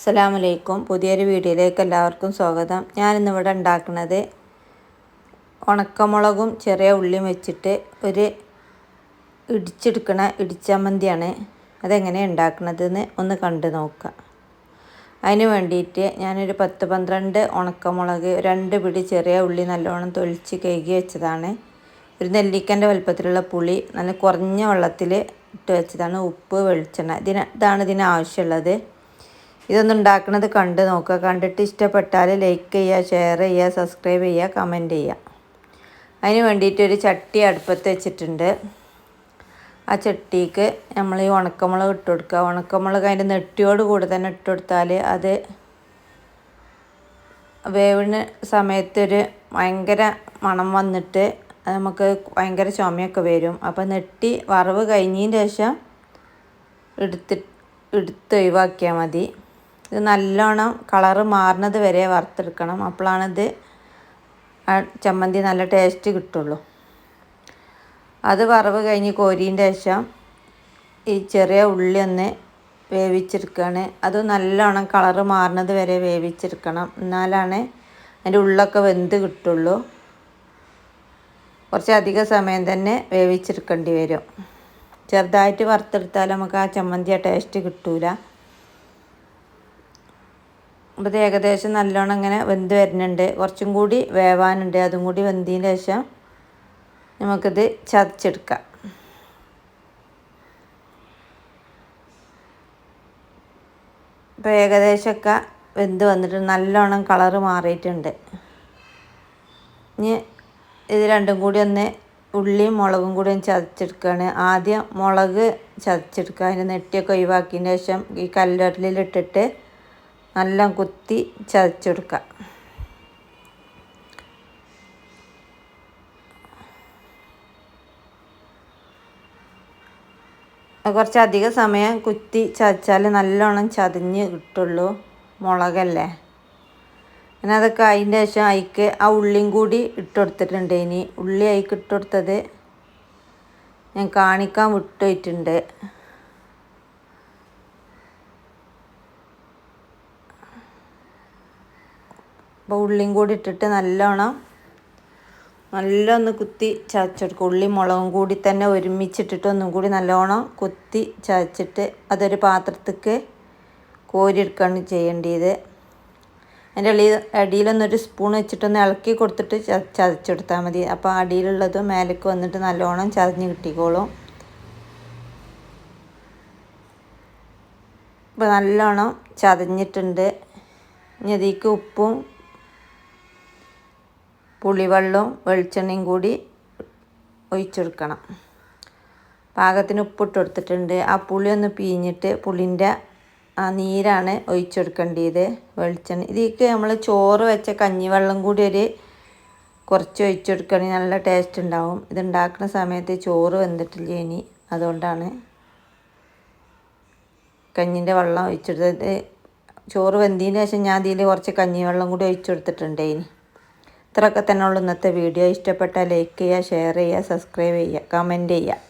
അസ്സലാമലൈക്കും. പുതിയൊരു വീഡിയോയിലേക്ക് എല്ലാവർക്കും സ്വാഗതം. ഞാനിന്നിവിടെ ഉണ്ടാക്കുന്നത് ഉണക്കമുളകും ചെറിയ ഉള്ളിയും വെച്ചിട്ട് ഒരു ഇടിച്ചെടുക്കണ ഇടിച്ചമ്മന്തിയാണ്. അതെങ്ങനെ ഉണ്ടാക്കണതെന്ന് ഒന്ന് കണ്ടു നോക്കുക അതിന് വേണ്ടിയിട്ട് ഞാനൊരു പത്ത് പന്ത്രണ്ട് ഉണക്കമുളക് രണ്ട് പിടി ചെറിയ ഉള്ളി നല്ലോണം തൊളിച്ച് കഴുകി വെച്ചതാണ്. ഒരു നെല്ലിക്കന്റെ വലുപ്പത്തിലുള്ള പുളി നല്ല കുറഞ്ഞ വെള്ളത്തിൽ ഇട്ട് വെച്ചതാണ് ഉപ്പ് വെളിച്ചെണ്ണ. ഇതിന് ഇതാണ് ഇതിന് ആവശ്യമുള്ളത്. ഇതൊന്നും ഉണ്ടാക്കുന്നത് കണ്ട് നോക്കുക. കണ്ടിട്ട് ഇഷ്ടപ്പെട്ടാൽ ലൈക്ക് ചെയ്യുക ഷെയർ ചെയ്യുക സബ്സ്ക്രൈബ് ചെയ്യുക കമന്റ് ചെയ്യുക. അതിന് വേണ്ടിയിട്ട് ഒരു ചട്ടി അടുപ്പത്ത് വെച്ചിട്ടുണ്ട്. ആ ചട്ടിക്ക് നമ്മൾ ഈ ഉണക്കമുളക് ഇട്ട് കൊടുക്കുക. ഉണക്കമുളക് അതിന്റെ നെട്ടിയോട് കൂടെ തന്നെ ഇട്ട് കൊടുത്താൽ അത് വേവിന് സമയത്തൊരു ഭയങ്കര മണം വന്നിട്ട് നമുക്ക് ഭയങ്കര ചുമയൊക്കെ വരും. അപ്പോൾ നെട്ടി വറവ് കഴിഞ്ഞതിന് ശേഷം എടുത്ത് എടുത്ത് ഒഴിവാക്കിയാൽ മതി. ഇത് നല്ലോണം കളറ് മാറുന്നത് വരെ വറുത്തെടുക്കണം. അപ്പോഴാണിത് ചമ്മന്തി നല്ല ടേസ്റ്റ് കിട്ടുള്ളൂ. അത് വറവ് കഴിഞ്ഞ് കോരിന്റെ ശേഷം ഈ ചെറിയ ഉള്ളി ഒന്ന് വേവിച്ചെടുക്കുകയാണ് അത് നല്ലോണം കളറ് മാറുന്നത് വരെ വേവിച്ചെടുക്കണം. എന്നാലാണ് അതിന്റെ ഉള്ളൊക്കെ വെന്ത് കിട്ടുള്ളൂ. കുറച്ച് അധിക സമയം തന്നെ വേവിച്ചെടുക്കേണ്ടി വരും. ചെറുതായിട്ട് വറുത്തെടുത്താൽ നമുക്ക് ആ ചമ്മന്തി ആ ടേസ്റ്റ് കിട്ടൂല. അപ്പോൾ ഇത് ഏകദേശം നല്ലോണം ഇങ്ങനെ വെന്ത് വരുന്നുണ്ട്. കുറച്ചും കൂടി വേവാനുണ്ട്. അതും കൂടി വെന്തതിന് ശേഷം നമുക്കിത് ചതച്ചെടുക്കാം. ഇപ്പോൾ ഏകദേശമൊക്കെ വെന്ത് വന്നിട്ട് നല്ലോണം കളറ് മാറിയിട്ടുണ്ട്. ഇനി ഇത് രണ്ടും കൂടി ഒന്ന് ഉള്ളിയും മുളകും കൂടി ഒന്ന് ചതച്ചെടുക്കുകയാണ് ആദ്യം മുളക് ചതച്ചെടുക്കുക. അതിന്റെ നെട്ടിയൊക്കെ ഒഴിവാക്കിയതിന് ശേഷം ഈ കല്ലറിലിട്ടിട്ട് നല്ല കുത്തി ചതച്ചെടുക്കുക കുറച്ചധികം സമയം കുത്തി ചതച്ചാൽ നല്ലോണം ചതഞ്ഞ് കിട്ടുള്ളൂ മുളകല്ലേ. പിന്നെ അതൊക്കെ അതിന്റെ ശേഷം അതിക്ക് ആ ഉള്ളിയും കൂടി ഇട്ടുകൊടുത്തിട്ടുണ്ട് ഇനി. ഉള്ളി അതിക്ക് ഇട്ടുകൊടുത്തത് ഞാൻ കാണിക്കാൻ വിട്ടുപോയിട്ടുണ്ട് അപ്പോൾ ഉള്ളിയും കൂടി ഇട്ടിട്ട് നല്ലോണം നല്ല ഒന്ന് കുത്തി ചതച്ചെടുക്കും. ഉള്ളി മുളകും കൂടി തന്നെ ഒരുമിച്ചിട്ടിട്ട് ഒന്നും കൂടി നല്ലോണം കുത്തി ചതച്ചിട്ട് അതൊരു പാത്രത്തേക്ക് കോരിയെടുക്കുകയാണ് ചെയ്യേണ്ടത്. അതിന്റെ അടി അടിയിലൊന്നൊരു സ്പൂൺ വെച്ചിട്ടൊന്ന് ഇളക്കി കൊടുത്തിട്ട് ചതച്ചെടുത്താൽ മതി. അപ്പോൾ അടിയിലുള്ളത് മേലേക്ക് വന്നിട്ട് നല്ലോണം ചതഞ്ഞ് കിട്ടിക്കോളും. അപ്പോൾ നല്ലോണം ചതഞ്ഞിട്ടുണ്ട്. ഇനി അതിലേക്ക് ഉപ്പും പുളിവെള്ളവും വെളിച്ചെണ്ണയും കൂടി ഒഴിച്ചെടുക്കണം. പാകത്തിന് ഉപ്പിട്ട് കൊടുത്തിട്ടുണ്ട്. ആ പുളി ഒന്ന് പിഴിഞ്ഞിട്ട് പുളിന്റെ ആ നീരാണ് ഒഴിച്ചെടുക്കേണ്ടത് വെളിച്ചെണ്ണ. ഇതിലേക്ക് നമ്മൾ ചോറ് വെച്ച കഞ്ഞിവെള്ളം കൂടി ഒരു കുറച്ച് ഒഴിച്ചെടുക്കുകയാണെങ്കിൽ നല്ല ടേസ്റ്റ് ഉണ്ടാവും. ഇതുണ്ടാക്കുന്ന സമയത്ത് ചോറ് വെന്തിട്ടില്ല ഇനി. അതുകൊണ്ടാണ് കഞ്ഞിന്റെ വെള്ളം ഒഴിച്ചെടുത്തത്. ചോറ് വെന്തതിന് ശേഷം ഞാൻ അതിൽ കുറച്ച് കഞ്ഞിവെള്ളം കൂടി ഒഴിച്ചെടുത്തിട്ടുണ്ട് ഇനി. ഇത്രയൊക്കെ തന്നെയുള്ളൂ ഇന്നത്തെ വീഡിയോ. ഇഷ്ടപ്പെട്ടാൽ ലൈക്ക് ചെയ്യുക ഷെയർ ചെയ്യുക സബ്സ്ക്രൈബ് ചെയ്യുക കമന്റ് ചെയ്യുക.